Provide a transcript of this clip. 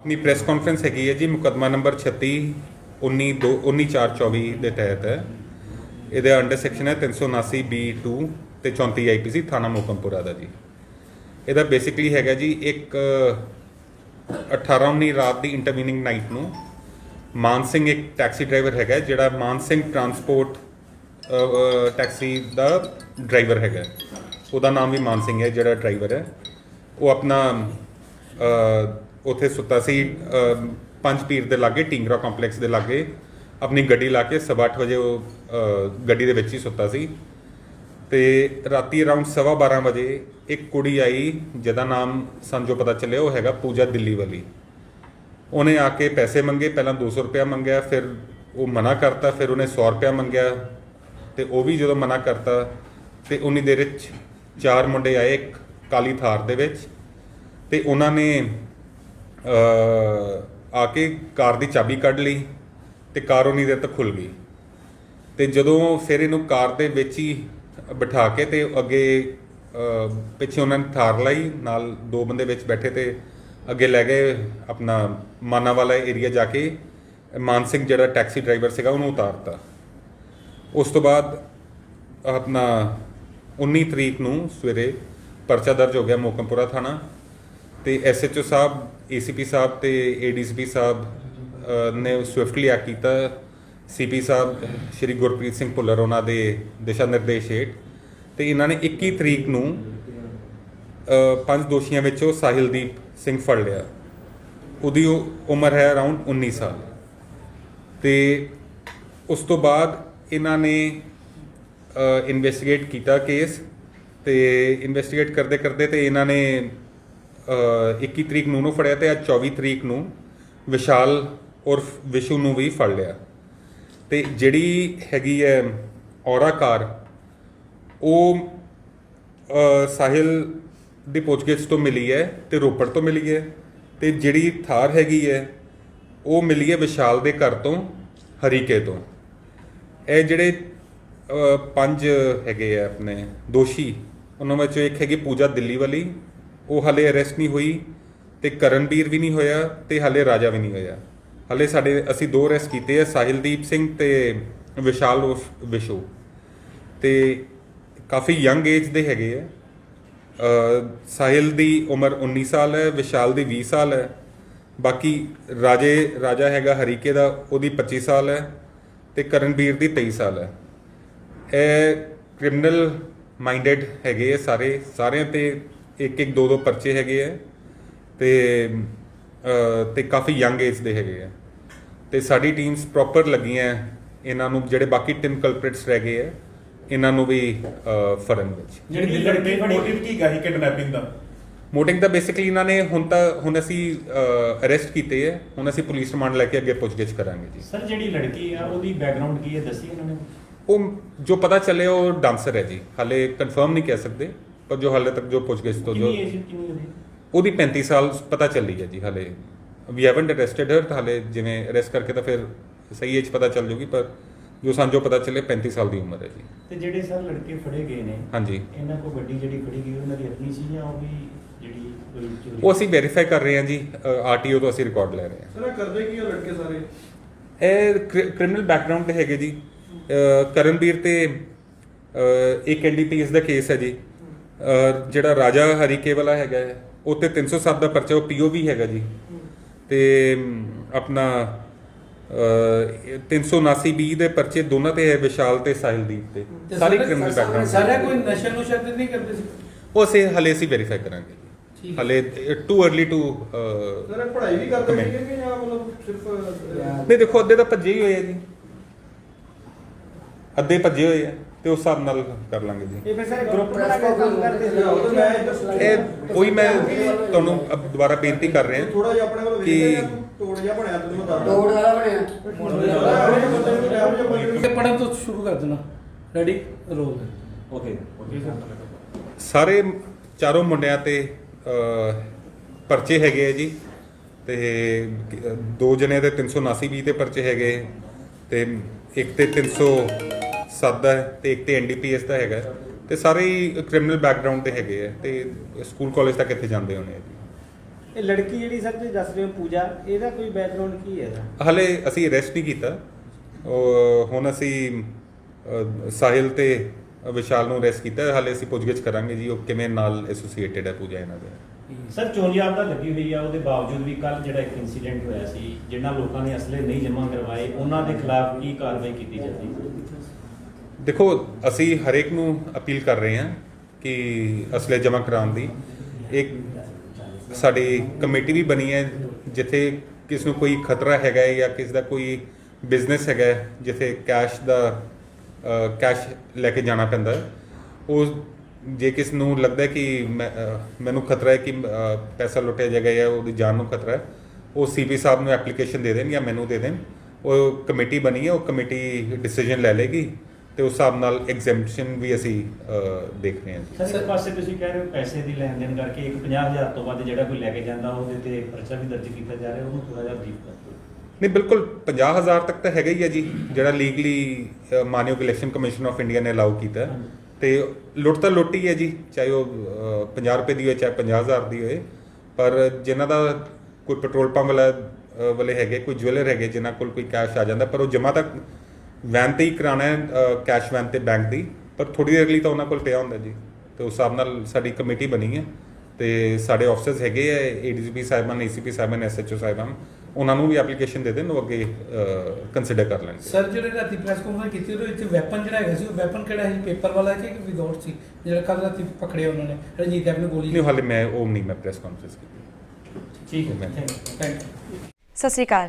ਆਪਣੀ press conference ਹੈਗੀ ਹੈ ਜੀ ਮੁਕੱਦਮਾ ਨੰਬਰ 36 19 2 19424 ਦੇ ਤਹਿਤ। ਹੈ ਇਹਦੇ ਅੰਡਰ ਸੈਕਸ਼ਨ ਹੈ 379 B2 ਤੇ 34 ਆਈਪੀਸੀ ਥਾਣਾ ਮੋਕਮਪੁਰਾ ਦਾ ਜੀ। ਇਹਦਾ ਬੇਸਿਕਲੀ ਹੈਗਾ ਜੀ ਇੱਕ ਅ, 18 19 ਰਾਤ ਦੀ ਇੰਟਰਵੀਨਿੰਗ ਨਾਈਟ ਨੂੰ ਮਾਨ ਸਿੰਘ ਇੱਕ ਟੈਕਸੀ ਡਰਾਈਵਰ ਹੈਗਾ ਜਿਹੜਾ ਮਾਨ ਸਿੰਘ ਟਰਾਂਸਪੋਰਟ ਟੈਕਸੀ ਦਾ ਡਰਾਈਵਰ ਹੈਗਾ। ਉਹਦਾ ਨਾਮ ਵੀ ਮਾਨ ਸਿੰਘ ਹੈ ਜਿਹੜਾ ਡਰਾਈਵਰ ਹੈ। ਉਹ ਆਪਣਾ ਉੱਥੇ ਸੁੱਤਾ ਸੀ ਪੰਜ ਪੀਰ ਦੇ ਲਾਗੇ ਟਿੰਗਰਾ ਕੰਪਲੈਕਸ ਦੇ ਲਾਗੇ। ਆਪਣੀ ਗੱਡੀ ਲਾ ਕੇ ਸਵਾ ਅੱਠ ਵਜੇ ਉਹ ਗੱਡੀ ਦੇ ਵਿੱਚ ਹੀ ਸੁੱਤਾ ਸੀ। ਤੇ ਰਾਤੀ ਅਰਾਊਂਡ 12:30 ਵਜੇ ਇੱਕ ਕੁੜੀ ਆਈ, ਜਿਹਦਾ ਨਾਮ ਸਾਨੂੰ ਪਤਾ ਚੱਲਿਆ, ਉਹ ਹੈਗਾ ਪੂਜਾ ਦਿੱਲੀ ਵਾਲੀ। ਉਹਨੇ ਆ ਕੇ ਪੈਸੇ ਮੰਗੇ, ਪਹਿਲਾਂ 200 ਰੁਪਇਆ ਮੰਗਿਆ, ਫਿਰ ਉਹ ਮਨਾ ਕਰਤਾ, ਫਿਰ ਉਹਨੇ 100 ਰੁਪਇਆ ਮੰਗਿਆ। ਤੇ ਉਹ ਵੀ ਜਦੋਂ ਮਨਾ ਕਰਤਾ, ਤੇ ਉਨੀ ਦੇਰ ਵਿੱਚ ਚਾਰ ਮੁੰਡੇ ਆਏ ਇੱਕ ਕਾਲੀ ਥਾਰ ਦੇ ਵਿੱਚ। ਤੇ ਉਹਨਾਂ ਨੇ ਆ ਕੇ ਕਾਰ ਦੀ ਚਾਬੀ ਕੱਢ ਲਈ ਤੇ ਕਾਰ ਉਨੀ ਦੇਰ ਤੱਕ ਖੁੱਲ ਗਈ। ਤੇ ਜਦੋਂ ਫਿਰ ਇਹਨੂੰ ਕਾਰ ਦੇ ਵਿੱਚ ਹੀ ਬਿਠਾ ਕੇ ਤੇ ਅੱਗੇ ਪਿੱਛੇ ਉਹਨਾਂ ਨੇ ਥਾਰ ਲਈ, ਨਾਲ ਦੋ ਬੰਦੇ ਵਿੱਚ ਬੈਠੇ ਤੇ ਅੱਗੇ ਲੈ ਗਏ ਆਪਣਾ ਮਾਨਾ ਵਾਲਾ ਏਰੀਆ ਜਾ ਕੇ। ਮਾਨ ਸਿੰਘ ਜਿਹੜਾ ਟੈਕਸੀ ਡਰਾਈਵਰ ਸੀਗਾ ਉਹਨੂੰ ਉਤਾਰਤਾ। ਉਸ ਤੋਂ ਬਾਅਦ ਆਪਣਾ 19 ਤਰੀਕ ਨੂੰ ਸਵੇਰੇ ਪਰਚਾ ਦਰਜ ਹੋ ਗਿਆ ਮੋਕਮਪੁਰਾ ਥਾਣਾ। ਤੇ ਐਸਐਚਓ ਸਾਹਿਬ ਏਸੀਪੀ ਸਾਹਿਬ ਤੇ ਏਡੀਸੀਪੀ ਸਾਹਿਬ ਅ, ਨੇ ਸਵਿਫਟਲੀ ਐਕਟ ਕੀਤਾ। ਸੀਪੀ ਸਾਹਿਬ ਸ਼੍ਰੀ ਗੁਰਪ੍ਰੀਤ ਸਿੰਘ ਭੁੱਲਰ ਉਹਨਾਂ ਦੇ ਦਿਸ਼ਾ ਨਿਰਦੇਸ਼ ਹੇਠ। ਤੇ ਇਹਨਾਂ ਨੇ 21 ਤਰੀਕ ਨੂੰ ਅ, ਪੰਜ ਦੋਸ਼ੀਆਂ ਵਿੱਚੋਂ ਸਾਹਿਲਦੀਪ ਸਿੰਘ ਫੜ ਲਿਆ। ਉਹਦੀ ਉ- ਉਮਰ ਹੈ ਅਰਾਊਂਡ 19 ਸਾਲ। ਤੇ ਉਸ ਤੋਂ ਬਾਅਦ ਇਹਨਾਂ ਨੇ ਇਨਵੈਸਟੀਗੇਟ ਕੀਤਾ ਕੇਸ ਤੇ ਇਨਵੈਸਟੀਗੇਟ ਕਰਦੇ ਕਰਦੇ ਤੇ ਇਹਨਾਂ ਨੇ 21 ਤਰੀਕ ਨੂੰ ਨੂੰ ਫੜਿਆ ਤੇ ਅੱਜ 24 ਤਰੀਕ ਨੂੰ ਵਿਸ਼ਾਲ ਉਰਫ ਵਿਸ਼ੂ ਨੂੰ ਵੀ ਫੜ ਲਿਆ। ਤੇ ਜਿਹੜੀ ਹੈਗੀ ਹੈ ਔਰਾਕਾਰ ਉਹ ਸਾਹਿਲ ਦੀ ਪੁੱਛਗਿੱਛ ਤੋਂ ਮਿਲੀ ਹੈ ਤੇ ਰੋਪੜ ਤੋਂ ਮਿਲੀ ਹੈ ਤੇ ਜਿਹੜੀ ਥਾਰ ਹੈਗੀ ਹੈ, ਉਹ ਮਿਲੀ ਹੈ ਵਿਸ਼ਾਲ ਦੇ ਘਰ ਤੋਂ, ਹਰੀਕੇ ਤੋਂ। ਇਹ ਜਿਹੜੇ ਪੰਜ ਹੈਗੇ ਆ ਆਪਣੇ ਦੋਸ਼ੀ, ਉਹਨਾਂ ਵਿੱਚੋਂ ਇੱਕ ਹੈਗੀ ਪੂਜਾ ਦਿੱਲੀ ਵਾਲੀ ਉਹ ਹਲੇ ਅਰੈਸਟ ਨਹੀਂ ਹੋਈ ਤੇ ਕਰਨਵੀਰ ਵੀ ਨਹੀਂ ਹੋਇਆ ਤੇ ਹਲੇ ਰਾਜਾ ਵੀ ਨਹੀਂ ਹੋਇਆ। ਹਲੇ ਸਾਡੇ, ਅਸੀਂ ਦੋ ਅਰੈਸਟ ਕੀਤੇ ਆ, ਸਾਹਿਲਦੀਪ ਸਿੰਘ ਤੇ ਵਿਸ਼ਾਲ ਉਰਫ ਵਿਸ਼ੂ। ਤੇ ਕਾਫੀ ਯੰਗ ਏਜ ਦੇ ਹੈਗੇ ਆ। ਸਾਹਿਲ ਦੀ ਉਮਰ 19 ਸਾਲ ਹੈ, ਵਿਸ਼ਾਲ ਦੀ 20 ਸਾਲ ਹੈ। ਬਾਕੀ ਰਾਜੇ, ਰਾਜਾ ਹੈਗਾ ਹਰੀਕੇ ਦਾ, ਉਹਦੀ 25 ਸਾਲ ਹੈ ਤੇ ਕਰਨਵੀਰ ਦੀ 23 ਸਾਲ ਹੈ। ਇਹ ਕ੍ਰਿਮੀਨਲ ਮਾਈਂਡਡ ਹੈਗੇ ਆ ਸਾਰੇ, ਸਾਰਿਆਂ ਤੇ ਇੱਕ ਇੱਕ ਦੋ ਦੋ ਪਰਚੇ ਹੈਗੇ ਆ ਤੇ ਤੇ ਕਾਫੀ ਯੰਗ ਏਜ ਦੇ ਹੈਗੇ ਆ। ਤੇ ਸਾਡੀ ਟੀਮਸ ਪ੍ਰੋਪਰ ਲੱਗੀਆਂ ਇਹਨਾਂ ਨੂੰ ਜਿਹੜੇ ਬਾਕੀ ਤਿੰਨ ਕਲਪ੍ਰਿਟਸ ਰਹਿ ਗਏ ਆ ਇਹਨਾਂ ਨੂੰ ਵੀ ਫੜਨ ਵਿੱਚ। ਜਿਹੜੀ ਲੜਕੀ ਮੋਟਿਵ ਕੀ ਗਾ ਸੀ ਕਿਡਨੈਪਿੰਗ ਦਾ? ਮੋਟਿੰਗ ਦਾ ਬੇਸਿਕਲੀ ਇਹਨਾਂ ਨੇ ਹੁਣ ਤਾਂ ਹੁਣ ਅਸੀਂ ਅਰੈਸਟ ਕੀਤੇ ਹੈ ਹੁਣ ਅਸੀਂ ਪੁਲਿਸ ਰਿਮਾਂਡ ਲੈ ਕੇ ਅੱਗੇ ਪੁੱਛਗਿੱਛ ਕਰਾਂਗੇ ਜੀ। ਸਰ ਜਿਹੜੀ ਲੜਕੀ ਆ ਉਹਦੀ ਬੈਕਗ੍ਰਾਉਂਡ ਕੀ ਹੈ? ਦੱਸੀ ਉਹਨਾਂ ਨੇ। ਉਹ ਜੋ ਪਤਾ ਚੱਲੇ ਉਹ ਡਾਂਸਰ ਹੈ ਜੀ। ਹਾਲੇ ਕਨਫਰਮ ਨਹੀਂ ਕਹਿ ਸਕਦੇ। ਪਰ ਜੋ ਹਾਲੇ ਤੱਕ ਜੋ ਪੁੱਛਗਿੱਛ ਤੋਂ ਜੋ ਕਿੰਨੀ ਏਜ ਕਿੰਨੀ ਉਹਦੀ ਉਹਦੀ 35 ਸਾਲ ਪਤਾ ਚੱਲੀ ਹੈ ਜੀ ਹਾਲੇ। ਵੀ ਹੈਵਨਟ ਅਰੈਸਟਡ ਹਰ ਹਾਲੇ ਜਿਵੇਂ ਅਰੈਸਟ ਕਰਕੇ ਤਾਂ ਫਿਰ ਸਹੀ ਏਜ ਪਤਾ ਚੱਲ ਜੂਗੀ ਪਰ ਜੋ ਸਾਨੂੰ ਜੋ ਪਤਾ ਚੱਲੇ 35 ਸਾਲ ਦੀ ਉਮਰ ਹੈ ਜੀ। ਤੇ ਜਿਹੜੇ ਸਰ ਲੜਕੇ ਫੜੇ ਗਏ ਨੇ ਹਾਂਜੀ। ਇਹਨਾਂ ਕੋ ਗੱਡੀ ਜਿਹੜੀ ਫੜੀ ਗਈ ਉਹਨਾਂ ਦੀ ਆਪਣੀ ਸੀ ਜਾਂ ਉਹ ਵੀ ਜਿਹੜੀ ਕੋਈ ਚੋਰੀ ਉਹ ਅਸੀਂ ਵੈਰੀਫਾਈ ਕਰ ਰਹੇ ਹਾਂ ਜੀ ਆਰਟੀਓ ਤੋਂ ਅਸੀਂ ਰਿਕਾਰਡ ਲੈ ਰਹੇ ਹਾਂ। ਸਰ ਇਹ ਕਰਦੇ ਕੀ ਆ ਲੜਕੇ ਸਾਰੇ? ਇਹ ਕ੍ਰਿਮੀਨਲ ਬੈਕਗ੍ਰਾਉਂਡ ਤੇ ਹੈਗੇ ਜੀ। ਅਹ ਕਰਨਵੀਰ ਤੇ ਅਹ ਇੱਕ ਐਨਡੀਪੀਐਸ ਦਾ ਕੇਸ ਹੈ ਜੀ। ਜਿਹੜਾ ਰਾਜਾ ਹਰੀਕੇ ਵਾਲਾ ਹੈਗਾ ਹੈ, ਉਹ ਤੇ 307 ਦਾ ਪਰਚਾ ਉਹ ਪੀਓਵੀ ਹੈਗਾ ਜੀ। ਤੇ ਆਪਣਾ ਅਹ, 379 ਬੀ ਦੇ ਪਰਚੇ ਦੋਨਾਂ ਤੇ ਹੈ ਵਿਸ਼ਾਲ ਤੇ ਸਾਹਿਲਦੀਪ ਤੇ। ਤੇ ਸਾਰੀ ਸਾਰੇ- ਕ੍ਰਿਮੀਨਲ ਸਾਰੇ ਬੈਕਗ੍ਰਾਉਂਡ ਕੋਈ ਨਸ਼ਾ ਨੁਸ਼ਾ ਤੇ ਨਹੀਂ ਕਰਦੇ ਸੀ? ਉਹ ਅਸੀਂ ਹਲੇ ਅਸੀਂ ਵੈਰੀਫਾਈ ਕਰਾਂਗੇ। ਹਲੇ ਟੂ अर्ਲੀ ਟੂ ਸਰ ਇਹ ਪੜ੍ਹਾਈ ਵੀ ਕਰਦੇ. ਸੀਗੇ ਕਿ ਜਾਂ ਮਤਲਬ ਸਿਰਫ ਨਹੀਂ ਦੇਖੋ ਅੱਧੇ ਤਾਂ ਭੱਜੇ ਹੀ ਹੋਏ ਆ ਜੀ। ਅੱਧੇ ਭੱਜੇ ਹੋਏ ਆ। ਤੇ ਉਸ ਹਿਸਾਬ ਨਾਲ ਕਰ ਲਾਂਗੇ ਜੀ। ਇਹ ਫਿਰ ਸਰ ਗਰੁੱਪ ਬਣਾ ਕੇ ਕੰਮ ਕਰਦੇ ਸੀ। ਉਹ ਤਾਂ ਮੈਂ ਇਹ ਉਹੀ ਮੈਂ ਤੁਹਾਨੂੰ ਅਬ ਦੁਬਾਰਾ ਬੇਨਤੀ ਕਰ ਰਿਹਾ। ਥੋੜਾ ਜਿਹਾ ਆਪਣੇ ਕੋਲ ਕਿ- ਵੇਖਿਆ ਤੋੜ ਜਿਹਾ ਬਣਿਆ ਤੁਹਾਨੂੰ ਦੱਸ ਤੋੜ ਵਾਲਾ ਬਣਿਆ। ਤੇ ਪੜਨ ਤੋਂ ਸ਼ੁਰੂ ਕਰ ਦੇਣਾ। ਰੈਡੀ ਰੋਲ ਓਕੇ ਸਾਰੇ ਚਾਰੋਂ ਮੁੰਡਿਆਂ ਤੇ ਅਹ, ਪਰਚੇ ਹੈਗੇ ਆ ਜੀ। ਤੇ ਅਹ, ਦੋ ਜਣੇ ਦੇ 379 ਵੀ ਤੇ ਪਰਚੇ ਹੈਗੇ। ਤੇ ਇੱਕ ਤੇ 307 ਦਾ ਹੈ ਤੇ ਇੱਕ ਤੇ ਐਨਡੀਪੀਐਸ ਦਾ ਹੈਗਾ ਤੇ ਸਾਰੇ ਹੀ ਕ੍ਰਿਮੀਨਲ ਬੈਕਗ੍ਰਾਉਂਡ ਤੇ ਹੈਗੇ ਆ ਤੇ ਸਕੂਲ ਕਾਲਜ ਤੱਕ ਇੱਥੇ ਜਾਂਦੇ ਹੋਣੇ ਆ ਜੀ। ਇਹ ਲੜਕੀ ਜਿਹੜੀ ਸਰ ਤੁਸੀਂ ਦੱਸ ਰਹੇ ਹੋ ਪੂਜਾ ਇਹਦਾ ਕੋਈ ਬੈਕਗ੍ਰਾਉਂਡ ਕੀ ਹੈ ਇਹਦਾ? ਹਲੇ ਅਸੀਂ ਅਰੈਸਟ ਨਹੀਂ ਕੀਤਾ। ਉਹ ਹੁਣ ਅਸੀਂ ਸਾਹਿਲ ਤੇ ਵਿਸ਼ਾਲ ਨੂੰ ਅਰੈਸਟ ਕੀਤਾ। ਹਾਲੇ ਅਸੀਂ ਪੁੱਛਗਿੱਛ ਕਰਾਂਗੇ ਜੀ ਉਹ ਕਿਵੇਂ ਨਾਲ ਐਸੋਸੀਏਟਡ ਹੈ ਪੂਜਾ ਇਹਨਾਂ ਦੇ। ਸਰ ਚੋਣਯਾਬ ਤਾਂ ਲੱਗੀ ਹੋਈ ਆ ਉਹਦੇ ਬਾਵਜੂਦ ਵੀ ਕੱਲ ਜਿਹੜਾ ਇੱਕ ਇਨਸੀਡੈਂਟ ਹੋਇਆ ਸੀ ਜਿਨ੍ਹਾਂ ਲੋਕਾਂ ਨੇ ਅਸਲੇ ਨਹੀਂ ਜਮ੍ਹਾਂ ਕਰਵਾਏ ਉਹਨਾਂ ਦੇ ਖਿਲਾਫ ਕੀ ਕਾਰਵਾਈ ਕੀਤੀ ਜਾਂਦੀ ਦੇਖੋ ਅਸੀਂ ਹਰੇਕ ਨੂੰ ਅਪੀਲ ਕਰ ਰਹੇ ਹਾਂ ਕਿ ਅਸਲੇ ਜਮ੍ਹਾਂ ਕਰਾਉਣ ਦੀ। ਇੱਕ ਸਾਡੀ ਕਮੇਟੀ ਵੀ ਬਣੀ ਹੈ ਜਿੱਥੇ ਕਿਸ ਨੂੰ ਕੋਈ ਖਤਰਾ ਹੈਗਾ ਹੈ ਜਾਂ ਕਿਸ ਦਾ ਕੋਈ ਬਿਜ਼ਨਸ ਹੈਗਾ ਜਿੱਥੇ ਕੈਸ਼ ਦਾ ਕੈਸ਼ ਲੈ ਕੇ ਜਾਣਾ ਪੈਂਦਾ ਹੈ। ਉਹ ਜੇ ਕਿਸ ਨੂੰ ਲੱਗਦਾ ਕਿ ਮੈਂ, ਮੈਨੂੰ ਖਤਰਾ ਹੈ ਕਿ ਪੈਸਾ ਲੁੱਟਿਆ ਜਾਏਗਾ ਜਾਂ ਉਹਦੀ ਜਾਨ ਨੂੰ ਖਤਰਾ ਹੈ ਉਹ ਸੀਪੀ ਸਾਹਿਬ ਨੂੰ ਐਪਲੀਕੇਸ਼ਨ ਦੇ ਦੇਣ ਜਾਂ ਮੈਨੂੰ ਦੇ ਦੇਣ। ਉਹ ਕਮੇਟੀ ਬਣੀ ਹੈ ਉਹ ਕਮੇਟੀ ਡਿਸੀਜਨ ਲੈ ਲੇਗੀ ਤੇ ਉਸ ਹਿਸਾਬ ਨਾਲ ਐਗਜ਼ੈਂਪਸ਼ਨ ਵੀ ਅਸੀਂ ਦੇਖ ਰਹੇ ਹਾਂ ਜੀ। ਸਰ ਇੱਕ ਪਾਸੇ ਤੁਸੀਂ ਕਹਿ ਰਹੇ ਹੋ ਪੈਸੇ ਦੀ ਲੈਣ ਦੇਣ ਕਰਕੇ ਇੱਕ 50000 ਤੋਂ ਵੱਧ ਜਿਹੜਾ ਕੋਈ ਲੈ ਕੇ ਜਾਂਦਾ ਉਹਦੇ ਤੇ ਪਰਚਾ ਵੀ ਦਰਜ ਕੀਤਾ ਜਾ ਰਿਹਾ ਉਹਨੂੰ ਥੋੜਾ ਜਿਹਾ ਬਰੀਫ ਕਰ ਦਿਓ। ਨਹੀਂ ਬਿਲਕੁਲ 50000 ਤੱਕ ਤਾਂ ਹੈਗਾ ਹੀ ਹੈ ਜੀ ਜਿਹੜਾ ਲੀਗਲੀ ਮਾਨਯੋਗ ਇਲੈਕਸ਼ਨ ਕਮਿਸ਼ਨ ਆਫ ਇੰਡੀਆ ਨੇ ਅਲਾਉ ਕੀਤਾ। ਤੇ ਲੁੱਟ ਤਾਂ ਲੁੱਟ ਹੀ ਹੈ ਜੀ ਚਾਹੇ ਉਹ ਅ, 50 ਰੁਪਏ ਦੀ ਹੋਏ ਚਾਹੇ 50000 ਦੀ ਹੋਏ। ਪਰ ਜਿਨ੍ਹਾਂ ਦਾ ਕੋਈ ਪੈਟਰੋਲ ਪੰਪ ਵਾਲਾ ਵਾਲੇ ਹੈਗੇ ਕੋਈ ਜੁਐਲਰ ਹੈਗੇ ਜਿਨ੍ਹਾਂ ਕੋਲ ਕੋਈ ਕੈਸ਼ ਆ ਜਾਂਦਾ ਪਰ ਉਹ ਜਮਾ ਤੱਕ ਵੈਨ ਤੇ ਹੀ ਕਰਾਣਾ ਹੈ ਕੈਸ਼ ਵੈਨ ਤੇ ਬੈਂਕ ਦੀ। ਪਰ ਥੋੜੀ ਦੇਰ ਲਈ ਤਾਂ ਉਹਨਾਂ ਕੋਲ ਪਿਆ ਹੁੰਦਾ ਜੀ। ਤੇ ਉਸ ਹਿਸਾਬ ਨਾਲ ਸਾਡੀ ਕਮੇਟੀ ਬਣੀ ਹੈ। ਤੇ ਸਾਡੇ ਆਫਸਰਸ ਹੈਗੇ ਆ ਏਡੀਜੀਪੀ ਸਾਹਿਬਾਨ ਏਸੀਪੀ ਸਾਹਿਬਾਨ ਐਸਐਚਓ ਸਾਹਿਬਾਨ। ਉਹਨਾਂ ਨੂੰ ਵੀ ਐਪਲੀਕੇਸ਼ਨ ਦੇ ਦੇਣ ਉਹ ਅੱਗੇ ਕੰਸੀਡਰ ਕਰ ਲੈਣਗੇ। ਸਰ ਜਿਹੜੇ ਰਾਤੀ ਪ੍ਰੈਸ ਕਾਨਫਰੰਸ ਕੀਤੀ ਉਹਦੇ ਵਿੱਚ ਵੈਪਨ ਜਿਹੜਾ ਹੈਗਾ ਸੀ ਉਹ ਵੈਪਨ ਕਿਹੜਾ ਸੀ? ਪੇਪਰ ਵਾਲਾ ਕਿ ਵਿਦਆਊਟ ਸੀ? ਜਿਹੜਾ ਕੱਲ ਰਾਤੀ ਪਕੜਿਆ ਉਹਨਾਂ ਨੇ ਰਣਜੀਤ ਐਪ ਨੇ ਗੋਲੀ ਨਹੀਂ ਹਾਲੇ ਮੈਂ ਉਹ ਨਹੀਂ ਮੈਂ ਪ੍ਰੈਸ ਕਾਨਫਰੰਸ ਕੀਤੀ। ਠੀਕ ਹੈ ਮੈਂ- ਥੈਂਕ ਯੂ ਥੈਂਕ ਯੂ ਸਤਿ ਸ਼੍ਰੀ ਅਕਾਲ।